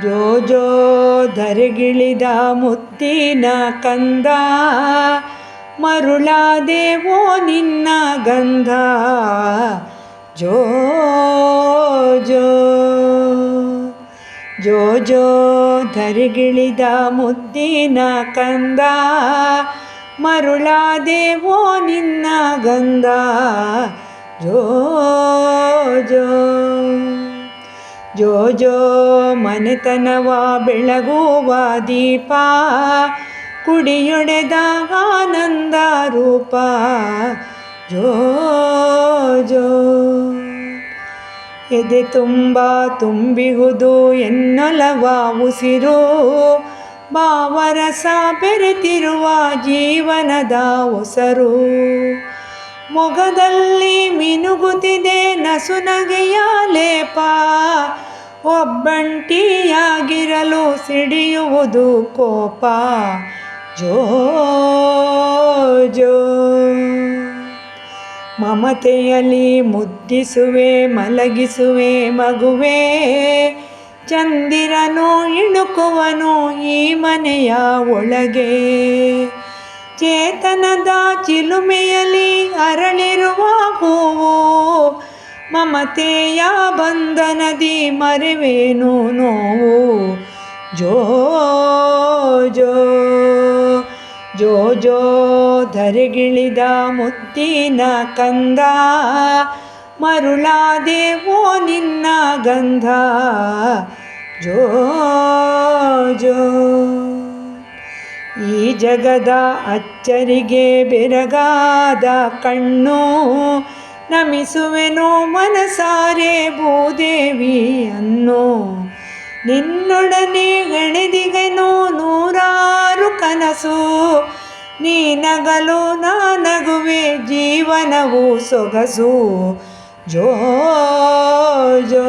ಜೋ ಜೋ ಧರೆಗಿಳಿದ ಮುತ್ತಿನ ಕಂದ, ಮರುಳಾದೇವೋ ನಿನ್ನ ಗಂಧ. ಜೋ ಜೋ ಜೋ ಜೋ ಧರೆಗಿಳಿದ ಮುದ್ದಿನ ಕಂದ, ಮರುಳಾದೇವೋ ನಿನ್ನ ಗಂಧ. ಜೋ ಜೋ ಜೋ ಜೋ ಮನೆತನವ ಬೆಳಗುವ ದೀಪ, ಕುಡಿಯೊಡೆದ ಆನಂದ ರೂಪ. ಜೋ ಜೋ ಎದೆ ತುಂಬ ತುಂಬಿಹುದು ಎನ್ನೊಲವ ಉಸಿರು ಬಾವರಸ ಬೆರೆತಿರುವ ಜೀವನದ ಹೊಸರು ಮೊಗದಲ್ಲಿ ಮಿನುಗುತ್ತಿದೆ ನಸುನಗೆಯ ಲೇಪ. ಒಬ್ಬಂಟಿಯಾಗಿರಲು ಸಿಡಿಯುವುದು ಕೋಪ. ಜೋ ಜೋ. ಮಮತೆಯಲ್ಲಿ ಮುದ್ದಿಸುವೆ, ಮಲಗಿಸುವೆ, ಮಗುವೆ. ಚಂದಿರನು, ಇಣುಕುವನು ಈ ಮನೆಯ ಒಳಗೆ. ಚೇತನದ ಚಿಲುಮೆಯಲ್ಲಿ ಅರಳಿರುವ ಹೂವು, ಮಮತೆಯ ಬಂಧನದಿ ಮರೆವೇನು ನೋವು? ಜೋ ಜೋ ಜೋ ಜೋ, ಧರೆಗಿಳಿದ ಮುತ್ತಿನ ಕಂದ, ಮರುಳಾದೇವೋ ನಿನ್ನ ಗಂಧ? ಜೋ ಜೋ ಜಗದ ಅಚ್ಚರಿಗೆ ಬೆರಗಾದ ಕಣ್ಣು ನಮಿಸುವೆನೋ ಮನಸಾರೆ ಭೂದೇವಿ ಅನ್ನು ನಿನ್ನೊಡನೆ ಗಣದಿಗೆನು ನೂರಾರು ಕನಸು. ನೀ ನಗಲು ನಾನಗುವೆ ಜೀವನವು ಸೊಗಸು. ಜೋ ಜೋ